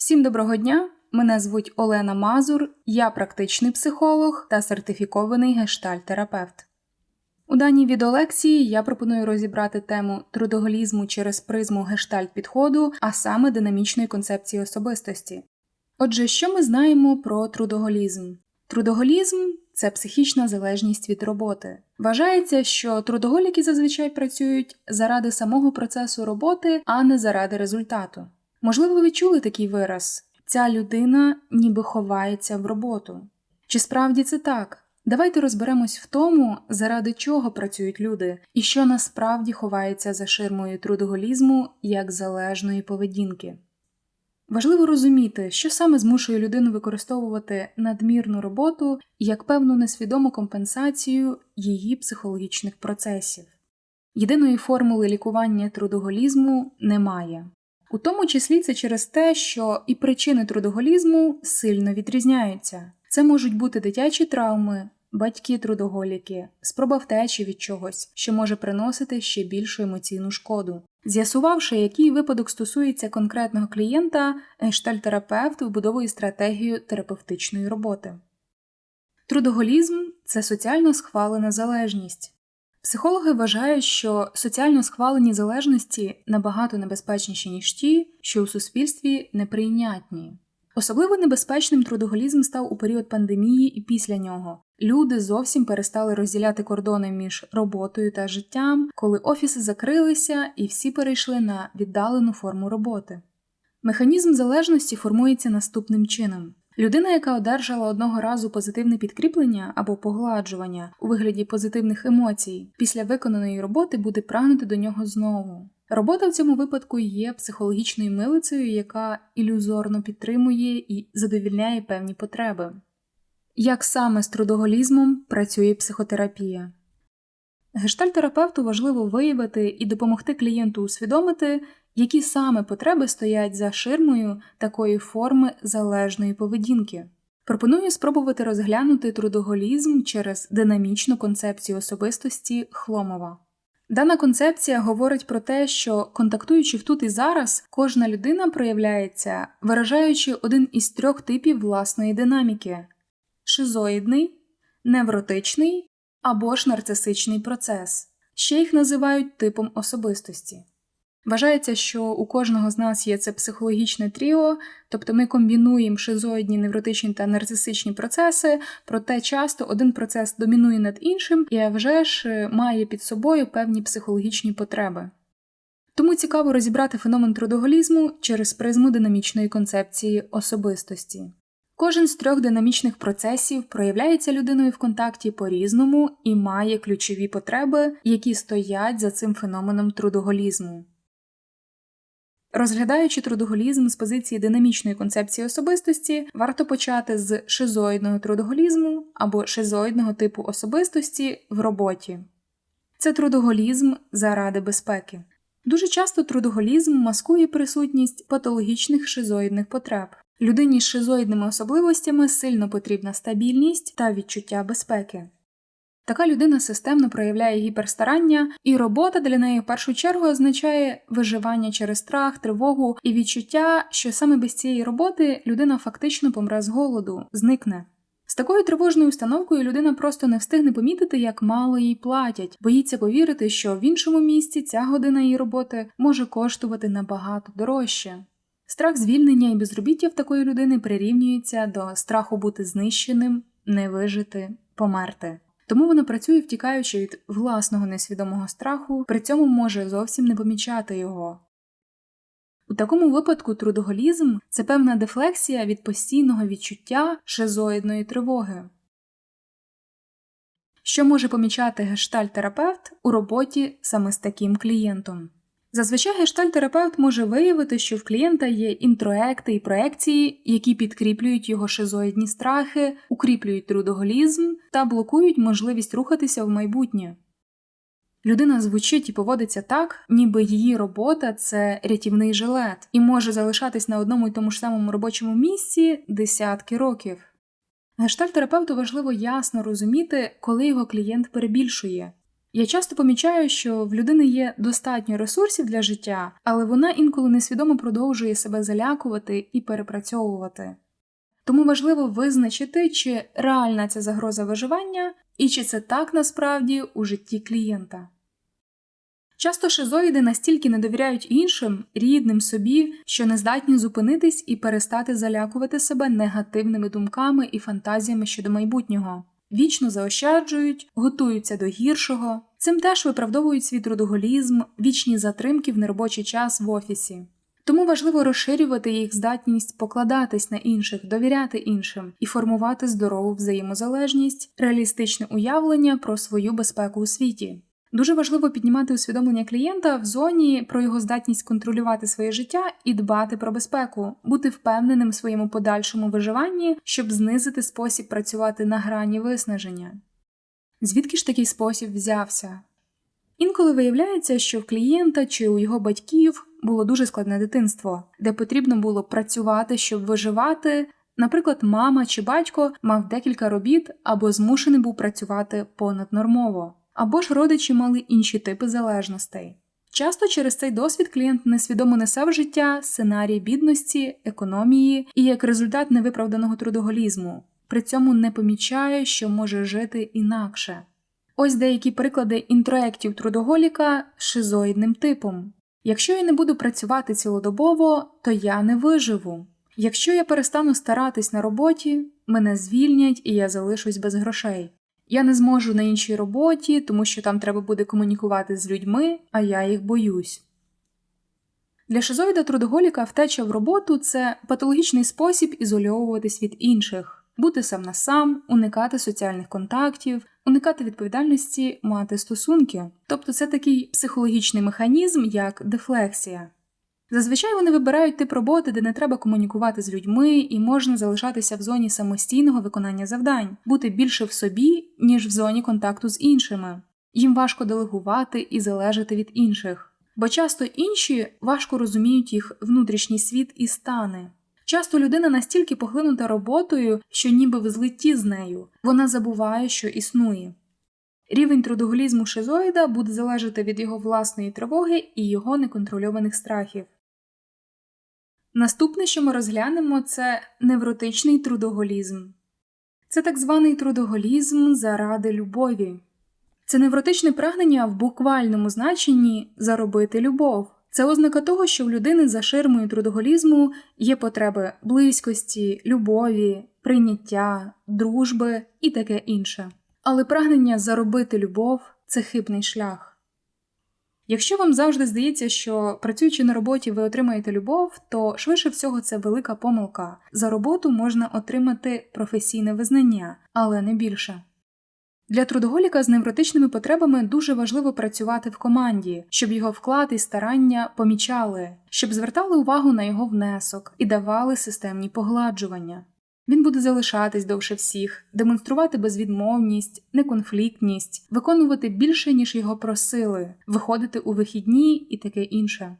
Всім доброго дня! Мене звуть Олена Мазур, я практичний психолог та сертифікований гештальтерапевт. У даній відеолекції я пропоную розібрати тему трудоголізму через призму гештальт-підходу, а саме динамічної концепції особистості. Отже, що ми знаємо про трудоголізм? Трудоголізм це психічна залежність від роботи. Вважається, що трудоголіки зазвичай працюють заради самого процесу роботи, а не заради результату. Можливо, ви відчули такий вираз ця людина ніби ховається в роботу. Чи справді це так? Давайте розберемось в тому, заради чого працюють люди, і що насправді ховається за ширмою трудоголізму як залежної поведінки. Важливо розуміти, що саме змушує людину використовувати надмірну роботу як певну несвідому компенсацію її психологічних процесів. Єдиної формули лікування трудоголізму немає. У тому числі це через те, що і причини трудоголізму сильно відрізняються. Це можуть бути дитячі травми, батьки трудоголіки, спроба втечі від чогось, що може приносити ще більшу емоційну шкоду. З'ясувавши, який випадок стосується конкретного клієнта, гештальтерапевт вибудовує стратегію терапевтичної роботи. Трудоголізм це соціально схвалена залежність. Психологи вважають, що соціально схвалені залежності набагато небезпечніші, ніж ті, що у суспільстві неприйнятні. Особливо небезпечним трудоголізм став у період пандемії і після нього. Люди зовсім перестали розділяти кордони між роботою та життям, коли офіси закрилися і всі перейшли на віддалену форму роботи. Механізм залежності формується наступним чином. Людина, яка одержала одного разу позитивне підкріплення або погладжування у вигляді позитивних емоцій, після виконаної роботи буде прагнути до нього знову. Робота в цьому випадку є психологічною милицею, яка ілюзорно підтримує і задовільняє певні потреби. Як саме з трудоголізмом працює психотерапія? Гештальтерапевту важливо виявити і допомогти клієнту усвідомити, які саме потреби стоять за ширмою такої форми залежної поведінки. Пропоную спробувати розглянути трудоголізм через динамічну концепцію особистості Хломова. Дана концепція говорить про те, що контактуючи в тут і зараз, кожна людина проявляється, виражаючи один із трьох типів власної динаміки шизоїдний, невротичний або ж нарцисичний процес. Ще їх називають типом особистості. Вважається, що у кожного з нас є це психологічне тріо, тобто ми комбінуємо шизоїдні, невротичні та нарцисичні процеси, проте часто один процес домінує над іншим і вже ж має під собою певні психологічні потреби. Тому цікаво розібрати феномен трудоголізму через призму динамічної концепції особистості. Кожен з трьох динамічних процесів проявляється людиною в контакті по-різному і має ключові потреби, які стоять за цим феноменом трудоголізму. Розглядаючи трудоголізм з позиції динамічної концепції особистості, варто почати з шизоїдного трудоголізму або шизоїдного типу особистості в роботі. Це трудоголізм заради безпеки. Дуже часто трудоголізм маскує присутність патологічних шизоїдних потреб. Людині з шизоїдними особливостями сильно потрібна стабільність та відчуття безпеки. Така людина системно проявляє гіперстарання, і робота для неї в першу чергу означає виживання через страх, тривогу і відчуття, що саме без цієї роботи людина фактично помре з голоду, зникне. З такою тривожною установкою людина просто не встигне помітити, як мало їй платять, боїться повірити, що в іншому місці ця година її роботи може коштувати набагато дорожче. Страх звільнення і безробіття в такої людини прирівнюється до страху бути знищеним, не вижити, померти. Тому вона працює, втікаючи від власного несвідомого страху, при цьому може зовсім не помічати його. У такому випадку трудоголізм це певна дефлексія від постійного відчуття шизоїдної тривоги. Що може помічати гештальтерапевт у роботі саме з таким клієнтом? Зазвичай гештальтерапевт може виявити, що в клієнта є інтроекти і проекції, які підкріплюють його шизоїдні страхи, укріплюють трудоголізм та блокують можливість рухатися в майбутнє. Людина звучить і поводиться так, ніби її робота це рятівний жилет, і може залишатись на одному й тому ж самому робочому місці десятки років. Гештальтерапевту важливо ясно розуміти, коли його клієнт перебільшує. Я часто помічаю, що в людини є достатньо ресурсів для життя, але вона інколи несвідомо продовжує себе залякувати і перепрацьовувати. Тому важливо визначити, чи реальна ця загроза виживання і чи це так насправді у житті клієнта. Часто шизоїди настільки не довіряють іншим, рідним собі, що не здатні зупинитись і перестати залякувати себе негативними думками і фантазіями щодо майбутнього, вічно заощаджують, готуються до гіршого, цим теж виправдовують свій трудоголізм, вічні затримки в неробочий час в офісі. Тому важливо розширювати їх здатність покладатись на інших, довіряти іншим і формувати здорову взаємозалежність, реалістичне уявлення про свою безпеку у світі. Дуже важливо піднімати усвідомлення клієнта в зоні про його здатність контролювати своє життя і дбати про безпеку, бути впевненим в своєму подальшому виживанні, щоб знизити спосіб працювати на грані виснаження. Звідки ж такий спосіб взявся? Інколи виявляється, що в клієнта чи у його батьків було дуже складне дитинство, де потрібно було працювати, щоб виживати. Наприклад, мама чи батько мав декілька робіт або змушений був працювати понаднормово, або ж родичі мали інші типи залежностей. Часто через цей досвід клієнт несвідомо несе в життя сценарій бідності, економії і як результат невиправданого трудоголізму, при цьому не помічає, що може жити інакше. Ось деякі приклади інтроектів трудоголіка з шизоїдним типом. Якщо я не буду працювати цілодобово, то я не виживу. Якщо я перестану старатись на роботі, мене звільнять і я залишусь без грошей. Я не зможу на іншій роботі, тому що там треба буде комунікувати з людьми, а я їх боюсь. Для шизоїда трудоголіка втеча в роботу це патологічний спосіб ізольовуватись від інших, бути сам на сам, уникати соціальних контактів, уникати відповідальності, мати стосунки. Тобто це такий психологічний механізм, як дефлексія. Зазвичай вони вибирають тип роботи, де не треба комунікувати з людьми і можна залишатися в зоні самостійного виконання завдань, бути більше в собі, ніж в зоні контакту з іншими. Їм важко делегувати і залежати від інших, бо часто інші важко розуміють їх внутрішній світ і стани. Часто людина настільки поглинута роботою, що ніби в злитті з нею, вона забуває, що існує. Рівень трудоголізму шизоїда буде залежати від його власної тривоги і його неконтрольованих страхів. Наступне, що ми розглянемо, це невротичний трудоголізм. Це так званий трудоголізм заради любові. Це невротичне прагнення в буквальному значенні заробити любов. Це ознака того, що в людини за ширмою трудоголізму є потреби близькості, любові, прийняття, дружби і таке інше. Але прагнення заробити любов це хибний шлях. Якщо вам завжди здається, що працюючи на роботі, ви отримаєте любов, то швидше всього це велика помилка. За роботу можна отримати професійне визнання, але не більше. Для трудоголіка з невротичними потребами дуже важливо працювати в команді, щоб його вклад і старання помічали, щоб звертали увагу на його внесок і давали системні погладжування. Він буде залишатись довше всіх, демонструвати безвідмовність, неконфліктність, виконувати більше, ніж його просили, виходити у вихідні і таке інше.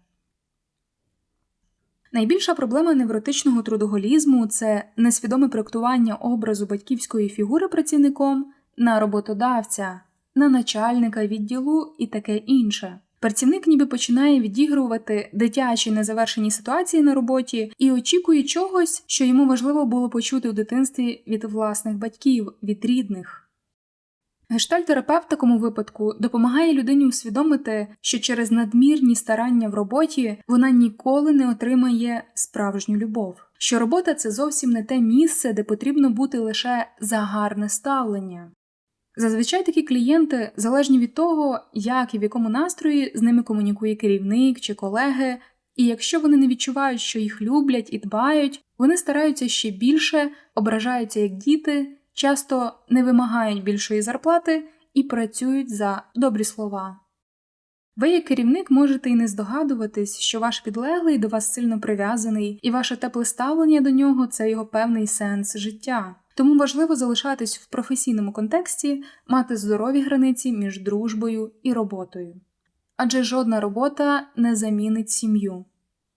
Найбільша проблема невротичного трудоголізму це несвідоме проектування образу батьківської фігури працівником на роботодавця, на начальника відділу і таке інше. Працівник ніби починає відігрувати дитячі незавершені ситуації на роботі і очікує чогось, що йому важливо було почути у дитинстві від власних батьків, від рідних. Гештальтерапевт в такому випадку допомагає людині усвідомити, що через надмірні старання в роботі вона ніколи не отримає справжню любов, що робота це зовсім не те місце, де потрібно бути лише за гарне ставлення. Зазвичай такі клієнти залежні від того, як і в якому настрої з ними комунікує керівник чи колеги, і якщо вони не відчувають, що їх люблять і дбають, вони стараються ще більше, ображаються як діти, часто не вимагають більшої зарплати і працюють за добрі слова. Ви, як керівник, можете і не здогадуватись, що ваш підлеглий до вас сильно прив'язаний, і ваше тепле ставлення до нього це його певний сенс життя. Тому важливо залишатись в професійному контексті, мати здорові границі між дружбою і роботою. Адже жодна робота не замінить сім'ю.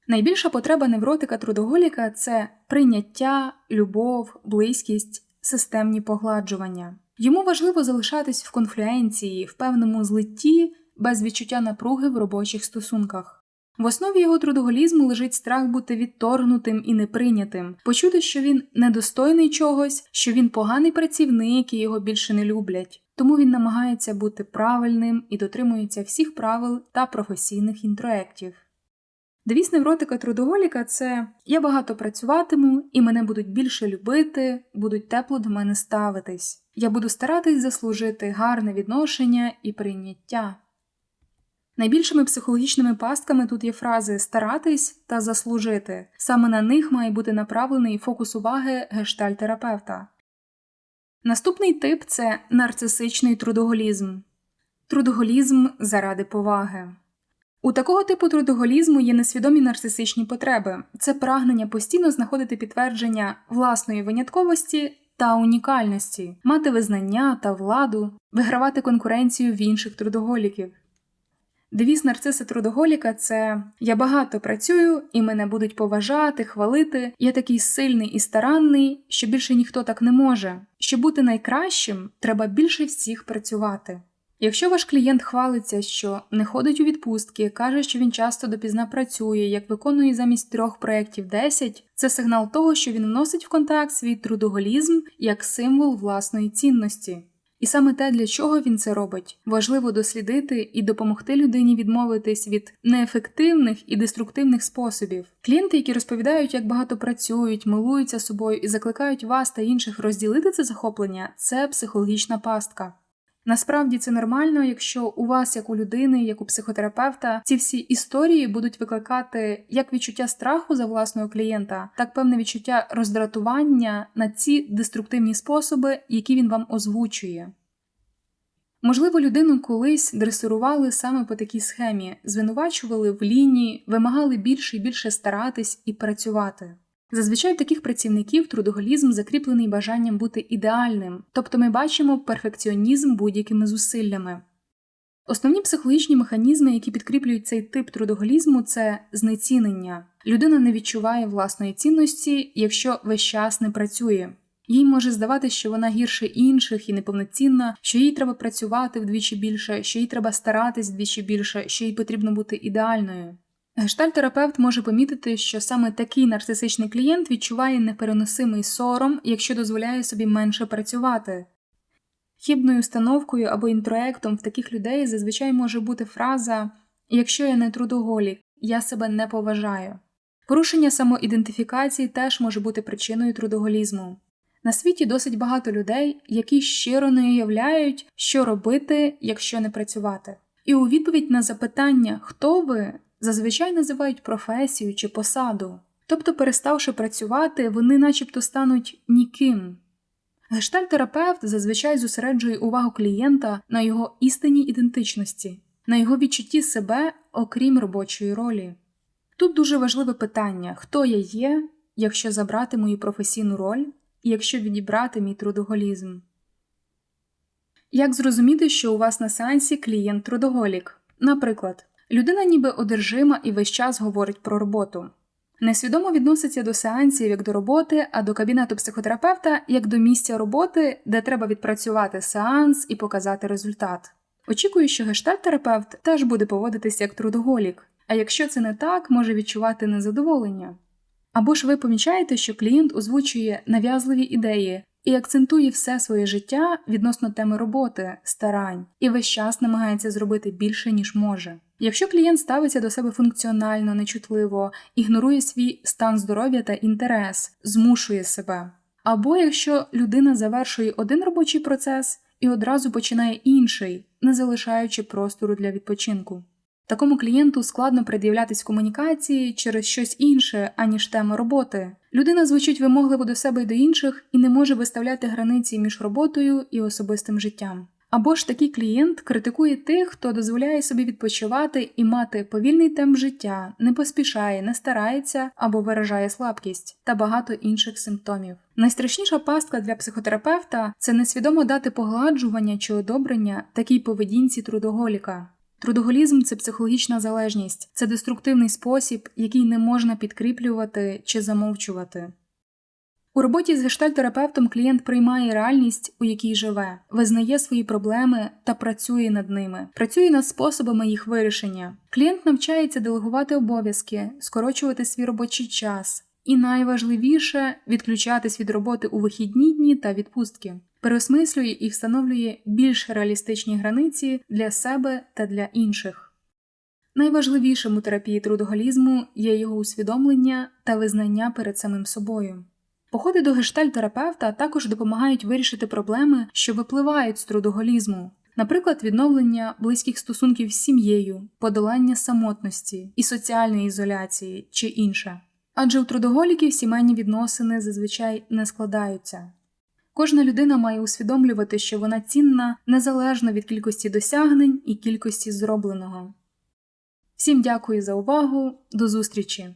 Найбільша потреба невротика трудоголіка це прийняття, любов, близькість, системні погладжування. Йому важливо залишатись в конфлюенції, в певному злитті, без відчуття напруги в робочих стосунках. В основі його трудоголізму лежить страх бути відторгнутим і неприйнятим, почути, що він недостойний чогось, що він поганий працівник і його більше не люблять. Тому він намагається бути правильним і дотримується всіх правил та професійних інтроектів. Девіз невротика трудоголіка це я багато працюватиму, і мене будуть більше любити, будуть тепло до мене ставитись. Я буду старатись заслужити гарне відношення і прийняття. Найбільшими психологічними пастками тут є фрази старатись та заслужити. Саме на них має бути направлений фокус уваги гештальтерапевта. Наступний тип це нарцисичний трудоголізм. Трудоголізм заради поваги. У такого типу трудоголізму є несвідомі нарцисичні потреби це прагнення постійно знаходити підтвердження власної винятковості та унікальності, мати визнання та владу, вигравати конкуренцію в інших трудоголіків. Девіз нарциса трудоголіка це я багато працюю і мене будуть поважати, хвалити. Я такий сильний і старанний, що більше ніхто так не може. Щоб бути найкращим, треба більше всіх працювати. Якщо ваш клієнт хвалиться, що не ходить у відпустки, каже, що він часто допізна працює, як виконує замість трьох проєктів 10, це сигнал того, що він вносить в контакт свій трудоголізм як символ власної цінності. І саме те, для чого він це робить, важливо дослідити і допомогти людині відмовитись від неефективних і деструктивних способів. Клієнти, які розповідають, як багато працюють, милуються собою і закликають вас та інших розділити це захоплення, це психологічна пастка. Насправді це нормально, якщо у вас, як у людини, як у психотерапевта, ці всі історії будуть викликати як відчуття страху за власного клієнта, так певне відчуття роздратування на ці деструктивні способи, які він вам озвучує. Можливо, людину колись дресирували саме по такій схемі, звинувачували в лінії, вимагали більше і більше старатись і працювати. Зазвичай таких працівників трудоголізм закріплений бажанням бути ідеальним, тобто ми бачимо перфекціонізм будь-якими зусиллями. Основні психологічні механізми, які підкріплюють цей тип трудоголізму, це знецінення. Людина не відчуває власної цінності, якщо весь час не працює. Їй може здаватися, що вона гірше інших і неповноцінна, що їй треба працювати вдвічі більше, що їй треба старатись вдвічі більше, що їй потрібно бути ідеальною. Гештальтерапевт може помітити, що саме такий нарцисичний клієнт відчуває непереносимий сором, якщо дозволяє собі менше працювати. Хібною установкою або інтроектом в таких людей зазвичай може бути фраза Якщо я не трудоголік, я себе не поважаю. Порушення самоідентифікації теж може бути причиною трудоголізму. На світі досить багато людей, які щиро не уявляють, що робити, якщо не працювати. І у відповідь на запитання, хто ви, зазвичай називають професію чи посаду. Тобто, переставши працювати, вони начебто стануть ніким. Гештальтерапевт зазвичай зосереджує увагу клієнта на його істинній ідентичності, на його відчутті себе, окрім робочої ролі. Тут дуже важливе питання, хто я є, якщо забрати мою професійну роль і якщо відібрати мій трудоголізм. Як зрозуміти, що у вас на сеансі клієнт трудоголік? Наприклад, людина ніби одержима і весь час говорить про роботу. Несвідомо відноситься до сеансів як до роботи, а до кабінету психотерапевта як до місця роботи, де треба відпрацювати сеанс і показати результат. Очікую, що гештальт-терапевт теж буде поводитися як трудоголік, а якщо це не так, може відчувати незадоволення. Або ж ви помічаєте, що клієнт озвучує нав'язливі ідеї і акцентує все своє життя відносно теми роботи, старань, і весь час намагається зробити більше, ніж може. Якщо клієнт ставиться до себе функціонально, нечутливо, ігнорує свій стан здоров'я та інтерес, змушує себе. Або якщо людина завершує один робочий процес і одразу починає інший, не залишаючи простору для відпочинку. Такому клієнту складно пред'являтись комунікації через щось інше, аніж тема роботи. Людина звучить вимогливо до себе і до інших і не може виставляти границі між роботою і особистим життям. Або ж такий клієнт критикує тих, хто дозволяє собі відпочивати і мати повільний темп життя, не поспішає, не старається або виражає слабкість та багато інших симптомів. Найстрашніша пастка для психотерапевта це несвідомо дати погладжування чи одобрення такій поведінці трудоголіка. Трудоголізм це психологічна залежність, це деструктивний спосіб, який не можна підкріплювати чи замовчувати. У роботі з гештальтерапевтом клієнт приймає реальність, у якій живе, визнає свої проблеми та працює над ними, працює над способами їх вирішення. Клієнт навчається делегувати обов'язки, скорочувати свій робочий час, і найважливіше відключатись від роботи у вихідні дні та відпустки. Переосмислює і встановлює більш реалістичні границі для себе та для інших. Найважливішим у терапії трудоголізму є його усвідомлення та визнання перед самим собою. Походи до гештальтерапевта також допомагають вирішити проблеми, що випливають з трудоголізму, наприклад, відновлення близьких стосунків з сім'єю, подолання самотності і соціальної ізоляції чи інше. Адже у трудоголіків сімейні відносини зазвичай не складаються. Кожна людина має усвідомлювати, що вона цінна незалежно від кількості досягнень і кількості зробленого. Всім дякую за увагу, до зустрічі!